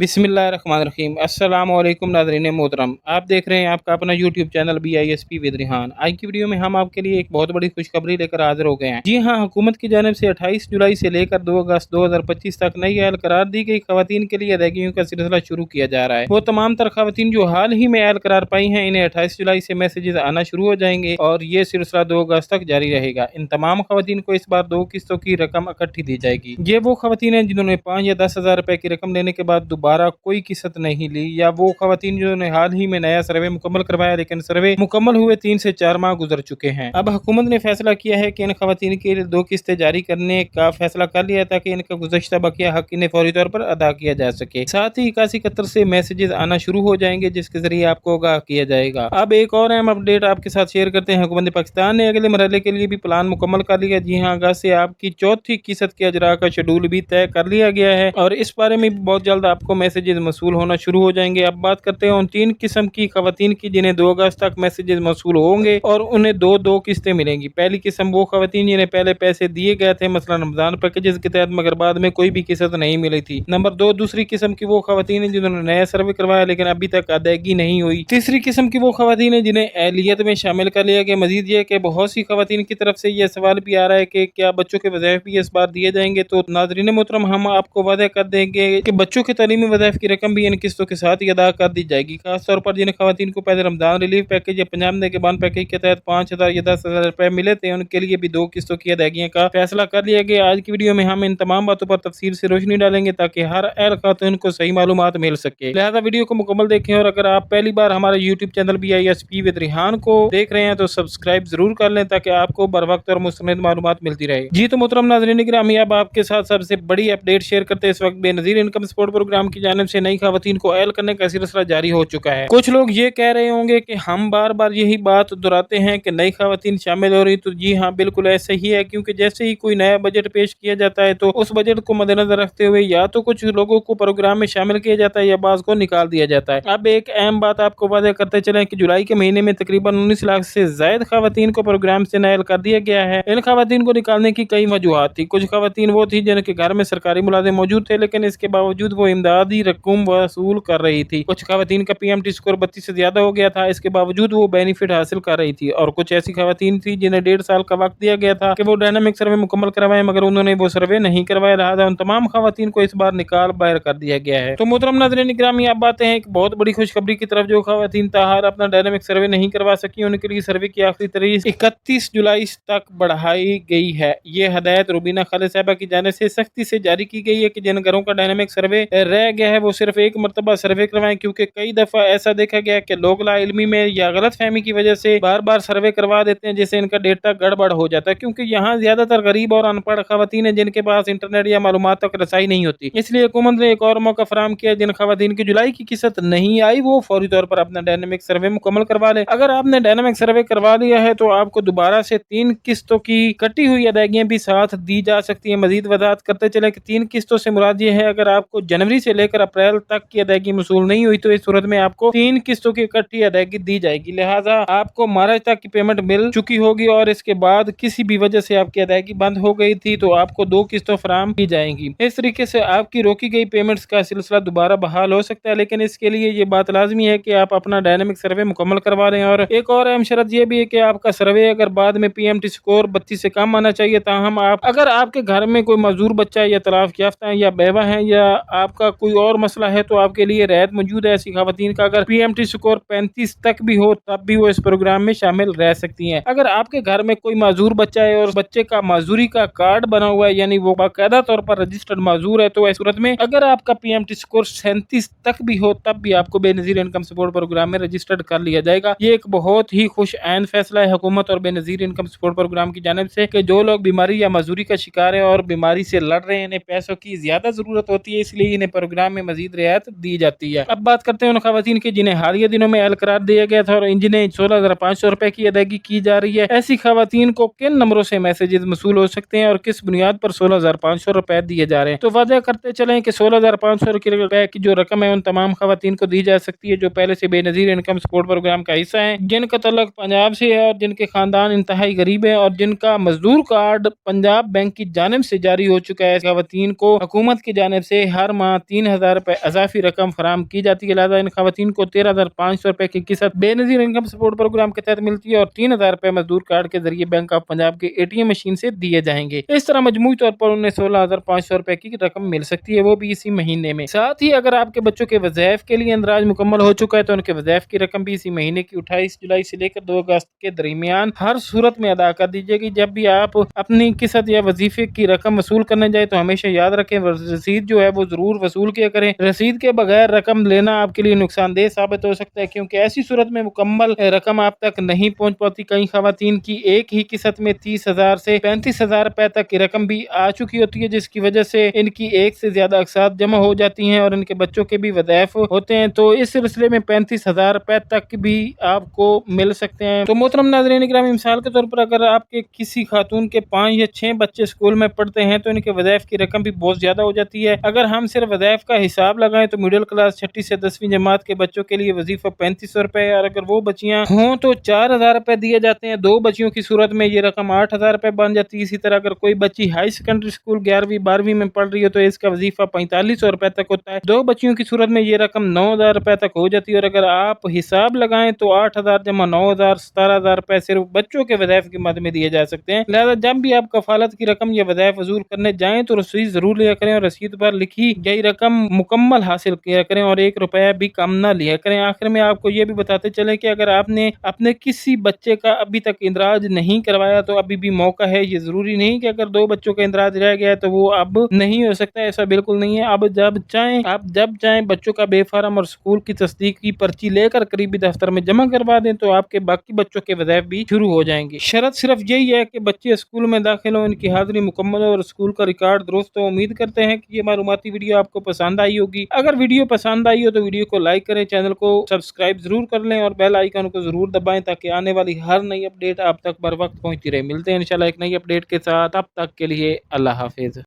بسم اللہ الرحمن الرحیم۔ السلام علیکم ناظرین محترم۔ آپ دیکھ رہے ہیں آپ کا اپنا YouTube channel B I S P with Rehan. آج کی ویڈیو میں ہم آپ کے لیے ایک بہت بڑی خوشخبری لے کر حاضر ہو گئے ہیں۔ جی ہاں حکومت کی جانب سے اٹھائیس جولائی سے لے کر دو اگست دو ہزار پچیس تک نئی اہل قرار دی گئی۔ خواتین کے لیے ادائیگیوں کا سلسلہ شروع کیا جا رہا ہے۔ وہ تمام تر خواتین جو حال ہی میں اہل قرار پائی ہیں، انہیں اٹھائیس جولائی سے میسیجز آنا شروع ہو جائیں گے اور یہ سلسلہ دو اگست تک جاری رہے گا۔ ان تمام خواتین کو اس بار دو قسطوں کی رقم اکٹھی دی جائے گی۔ یہ وہ خواتین ہیں جنہوں نے پانچ یا دس ہزار روپے کی رقم لینے کے بعد دوبارہ کوئی قسط نہیں لی، یا وہ خواتین جنہوں نے حال ہی میں نیا سروے مکمل کروایا لیکن سروے مکمل ہوئے تین سے چار ماہ گزر چکے ہیں۔ اب حکومت نے فیصلہ کیا ہے کہ ان خواتین کے لیے دو قسطیں جاری کرنے کا فیصلہ کر لیا تاکہ ان کا گزشتہ بقیہ حق انہیں فوری طور پر ادا کیا جا سکے۔ ساتھ ہی اکاسی قطر سے میسیجز آنا شروع ہو جائیں گے، جس کے ذریعے آپ کو آگاہ کیا جائے گا۔ اب ایک اور اہم اپڈیٹ آپ کے ساتھ شیئر کرتے ہیں۔ حکومت پاکستان نے اگلے مرحلے کے لیے بھی پلان مکمل کر لیا۔ جی ہاں اگست سے آپ کی چوتھی قسط کے اجرا کا شیڈول بھی طے کر لیا گیا ہے اور اس بارے میں بہت جلد آپ کو میسیجز موصول ہونا شروع ہو جائیں گے۔ اب بات کرتے ہیں ان تین قسم کی خواتین کی جنہیں دو اگست تک میسیجز موصول ہوں گے اور انہیں دو دو قسطیں ملیں گی۔ پہلی قسم وہ خواتین جنہیں پہلے پیسے دیے گئے تھے، مثلا رمضان پیکجز کے تحت، مگر بعد میں کوئی بھی قسط نہیں ملی تھی۔ نمبر دو، دوسری قسم کی وہ خواتین ہیں جنہوں نے نیا سروے کروایا، لیکن ابھی تک ادائیگی نہیں ہوئی۔ تیسری قسم کی وہ خواتین ہیں جنہیں اہلیت میں شامل کر لیا گیا۔ مزید یہ کہ بہت سی خواتین کی طرف سے یہ سوال بھی آ رہا ہے کہ کیا بچوں کے وظائف بھی اس بار دیے جائیں گے؟ تو ناظرین محترم، ہم آپ کو وعدہ کر دیں گے کہ بچوں کے تعلیمی وظائف کی رقم بھی ان قسطوں کے ساتھ ہی ادا کر دی جائے گی، خاص طور پر جن خواتین کو پہلے رمضان ریلیف پیکج یا پنجاب نے کے بان پیکج کے تحت پانچ ہزار یا دس ہزار روپے ملے تھے، ان کے لیے بھی دو قسطوں کی ادائیگیاں کا فیصلہ کر لیا گیا۔ آج کی ویڈیو میں ہم ان تمام باتوں پر تفصیل سے روشنی ڈالیں گے تاکہ ہر اہل خاتون کو صحیح معلومات مل سکے۔ لہذا ویڈیو کو مکمل دیکھیں اور اگر آپ پہلی بار ہمارے YouTube channel B I S P with Rehan کو دیکھ رہے ہیں تو سبسکرائب ضرور کر لیں تاکہ آپ کو بر وقت اور مستند معلومات ملتی رہے۔ جی تو محترم ناظرین گرامی اب آپ کے ساتھ سب سے بڑی اپڈیٹ شیئر کرتے اس وقت بے نظیر انکم سپورٹ پروگرام کی جانب سے نئی خواتین کو اہل کرنے کا سلسلہ جاری ہو چکا ہے۔ کچھ لوگ یہ کہہ رہے ہوں گے کہ ہم بار بار یہی بات دہراتے ہیں کہ نئی خواتین شامل ہو رہی تو جی ہاں بالکل ایسا ہی ہے۔ کیونکہ جیسے ہی کوئی نیا بجٹ پیش کیا جاتا ہے تو اس بجٹ کو مد نظر رکھتے ہوئے یا تو کچھ لوگوں کو پروگرام میں شامل کیا جاتا ہے یا بعض کو نکال دیا جاتا ہے۔ اب ایک اہم بات آپ کو واضح کرتے چلیں کہ جولائی کے مہینے میں تقریباً انیس لاکھ سے زائد خواتین کو پروگرام سے نائل کر دیا گیا ہے۔ ان خواتین کو نکالنے کی کئی وجوہات تھی کچھ خواتین وہ تھی جن کے گھر میں سرکاری ملازم موجود تھے، لیکن اس کے باوجود وہ امداد امدادی رقم وصول کر رہی تھی۔ کچھ خواتین کا پی ایم ٹی اسکور بتیس سے زیادہ ہو گیا تھا۔ اس کے باوجود وہ بینیفٹ حاصل کر رہی تھی۔ اور کچھ ایسی خواتین تھی جنہیں ڈیڑھ سال کا وقت دیا گیا تھا کہ وہ ڈائنامک سروے مکمل کروائے مگر انہوں نے وہ سروے نہیں کروایا۔ لہٰذا ان تمام خواتین کو اس بار نکال باہر کر دیا گیا ہے۔ تو محترم ناظرین گرامی اب باتیں ہیں۔ ایک بہت بڑی خوشخبری کی طرف جو خواتین تاہر اپنا ڈائنامک سروے نہیں کروا سکی ان کے لیے سروے کی آخری تاریخ اکتیس جولائی تک بڑھائی گئی ہے۔ یہ ہدایت روبینہ خالد صاحبہ کی جانب سے سختی سے جاری کی گئی ہے کہ جن گھروں کا ڈائنامک سروے رہ گیا ہے، وہ صرف ایک مرتبہ سروے کروائیں، کیونکہ کئی دفعہ ایسا دیکھا گیا کہ لوگ لا علمی میں یا غلط فہمی کی وجہ سے بار بار سروے کروا دیتے ہیں، جس سے ان کا ڈیٹا گڑبڑ ہو جاتا ہے۔ کیونکہ یہاں زیادہ تر غریب اور ان پڑھ خواتین ہیں، جن کے پاس انٹرنیٹ یا معلومات تک رسائی نہیں ہوتی۔ اس لیے حکومت نے ایک اور موقع فراہم کیا، جن خواتین کی جولائی کی قسط نہیں آئی، وہ فوری طور پر اپنا ڈائنامک سروے مکمل کروا لے اگر آپ نے ڈائنامک سروے کروا لیا ہے، تو آپ کو دوبارہ سے تین قسطوں کی کٹی ہوئی ادائیگیاں بھی ساتھ دی جا سکتی ہیں۔ مزید وضاحت کرتے چلے کہ تین قسطوں سے مراد یہ ہے، اگر آپ کو جنوری سے لے کر اپریل تک کی ادائیگی موصول نہیں ہوئی تو اس صورت میں آپ کو تین قسطوں کی اکٹھی ادائیگی دی جائے گی۔ لہٰذا آپ کو مارچ تک کی پیمنٹ مل چکی ہوگی اور اس کے بعد کسی بھی وجہ سے آپ کی ادائیگی بند ہو گئی تھی تو آپ کو دو قسطوں فراہم کی جائیں گی۔ اس طریقے سے آپ کی روکی گئی پیمنٹس کا سلسلہ دوبارہ بحال ہو سکتا ہے، لیکن اس کے لیے یہ بات لازمی ہے کہ آپ اپنا ڈائنامک سروے مکمل کروا لیں۔ اور ایک اور اہم شرط یہ بھی ہے کہ آپ کا سروے اگر بعد میں پی ایم ٹی سکور بتیس سے کم آنا چاہیے، تاہم آپ اگر آپ کے گھر میں کوئی معذور بچہ یا طلاق یافتہ ہے یا بیوہ ہے یا آپ کا کوئی کوئی اور مسئلہ ہے تو آپ کے لیے رعایت موجود ہے۔ ایسی خواتین کا اگر پی ایم ٹی سکور پینتیس تک بھی ہو، تب بھی وہ اس پروگرام میں شامل رہ سکتی ہیں۔ اگر آپ کے گھر میں کوئی معذور بچہ ہے اور بچے کا معذوری کا کارڈ بنا ہوا ہے یعنی وہ باقاعدہ طور پر رجسٹرڈ معذور ہے، تو اس صورت میں اگر آپ کا پی ایم ٹی سکور سینتیس تک بھی ہو، تب بھی آپ کو Benazir income support programme میں رجسٹرڈ کر لیا جائے گا۔ یہ ایک بہت ہی خوش عین فیصلہ ہے حکومت اور بے نظیر انکم سپورٹ پروگرام کی جانب سے کہ جو لوگ بیماری یا معذوری کا شکار ہے اور بیماری سے لڑ رہے ہیں، انہیں پیسوں کی زیادہ ضرورت ہوتی ہے، اس لیے انہیں پروگرام میں مزید رعایت دی جاتی ہے۔ اب بات کرتے ہیں ان خواتین کی جنہیں حالیہ دنوں میں اہل قرار دیا گیا تھا اور انجنیں سولہ ہزار پانچ سو روپے کی ادائیگی کی جا رہی ہے۔ ایسی خواتین کو کن نمبروں سے میسجز موصول ہو سکتے ہیں اور کس بنیاد پر سولہ ہزار پانچ سو روپے دیے جا رہے ہیں؟ تو واضح کرتے چلیں کہ سولہ ہزار پانچ سو روپے کی جو رقم ہے، ان تمام خواتین کو دی جا سکتی ہے جو پہلے سے بے نظیر انکم سپورٹ پروگرام کا حصہ ہیں۔ جن کا تعلق پنجاب سے ہے اور جن کے خاندان انتہائی غریب ہیں اور جن کا مزدور کارڈ پنجاب بینک کی جانب سے جاری ہو چکا ہے۔ خواتین کو حکومت کی جانب سے ہر ماہ تین ہزار روپے اضافی رقم فراہم کی جاتی ہے۔ لہٰذا ان خواتین کو تیرہ ہزار پانچ سو روپے کی قسط بے نظیر انکم سپورٹ پروگرام کے تحت ملتی ہے اور تین ہزار روپے مزدور کارڈ کے ذریعے بینک آف پنجاب کے اے ٹی ایم مشین سے دیے جائیں گے۔ اس طرح مجموعی طور پر انہیں سولہ ہزار پانچ سو روپے کی رقم مل سکتی ہے۔ وہ بھی اسی مہینے میں۔ ساتھ ہی اگر آپ کے بچوں کے وظائف کے لیے اندراج مکمل ہو چکا ہے تو ان کے وظائف کی رقم بھی اسی مہینے کی اٹھائیس جولائی سے لے کر دو اگست کے درمیان ہر صورت میں ادا کر دیجیے گی۔ جب بھی آپ اپنی قسط یا وظیفے کی رقم وصول کرنے جائے تو ہمیشہ یاد رکھیں رسید جو ہے وہ ضرور وصول کیا کریں۔ رسید کے بغیر رقم لینا آپ کے لیے نقصان دہ ثابت ہو سکتا ہے، کیونکہ ایسی صورت میں مکمل رقم آپ تک نہیں پہنچ پاتی۔ کئی خواتین کی ایک ہی قسط میں تیس ہزار سے پینتیس ہزار روپے تک کی رقم بھی آ چکی ہوتی ہے، جس کی وجہ سے ان کی ایک سے زیادہ اقساط جمع ہو جاتی ہیں اور ان کے بچوں کے بھی وظائف ہوتے ہیں۔ تو اس سلسلے میں پینتیس ہزار روپے تک بھی آپ کو مل سکتے ہیں۔ تو محترم ناظرین گرامی مثال کے طور پر اگر آپ کے کسی خاتون کے پانچ یا چھ بچے اسکول میں پڑھتے ہیں تو ان کے وظائف کی رقم بھی بہت زیادہ ہو جاتی ہے۔ اگر ہم صرف وظائف کا حساب لگائیں تو مڈل کلاس چھٹی سے دسویں جماعت کے بچوں کے لیے وظیفہ پینتیس سو روپے اور اگر وہ بچیاں ہوں تو چار ہزار روپے دیے جاتے ہیں۔ دو بچیوں کی صورت میں یہ رقم آٹھ ہزار روپے بن جاتی ہے۔ اسی طرح اگر کوئی بچی ہائی سیکنڈری اسکول گیارہویں، بارہویں میں پڑھ رہی ہے تو اس کا وظیفہ پینتالیس سو روپے تک ہوتا ہے۔ دو بچیوں کی صورت میں یہ رقم نو ہزار روپے تک ہو جاتی ہے۔ اور اگر آپ حساب لگائیں تو آٹھ ہزار جمع نو ہزار، ستارہ ہزار روپے صرف بچوں کے وظائف کی مد میں دیے جا سکتے ہیں۔ لہٰذا جب بھی آپ کفالت کی رقم یا وظائف وصول کرنے جائیں تو رسید ضرور لیا کریں۔ اور رسید پر لکھی گئی رقم مکمل حاصل کیا کریں اور ایک روپیہ بھی کم نہ لیا کریں۔ آخر میں آپ کو یہ بھی بتاتے چلیں کہ اگر آپ نے اپنے کسی بچے کا ابھی تک اندراج نہیں کروایا تو ابھی بھی موقع ہے۔ یہ ضروری نہیں کہ اگر دو بچوں کا اندراج رہ گیا تو وہ اب نہیں ہو سکتا، ایسا بالکل نہیں ہے۔ اب جب چاہیں آپ جب چاہیں بچوں کا بے فارم اور اسکول کی تصدیق کی پرچی لے کر قریبی دفتر میں جمع کروا دیں تو آپ کے باقی بچوں کے وظائف بھی شروع ہو جائیں گے۔ شرط صرف یہی ہے کہ بچے اسکول میں داخل ہوں، ان کی حاضری مکمل ہو اور اسکول کا ریکارڈ درست ہو۔ امید کرتے ہیں کہ یہ معلوماتی ویڈیو آپ کو پسند پسند آئی ہوگی۔ اگر ویڈیو پسند آئی ہو تو ویڈیو کو لائک کریں، چینل کو سبسکرائب ضرور کر لیں اور بیل آئیکن کو ضرور دبائیں تاکہ آنے والی ہر نئی اپڈیٹ آپ تک بر وقت پہنچتی رہے۔ ملتے ہیں انشاءاللہ ایک نئی اپڈیٹ کے ساتھ۔ اب تک کے لیے اللہ حافظ۔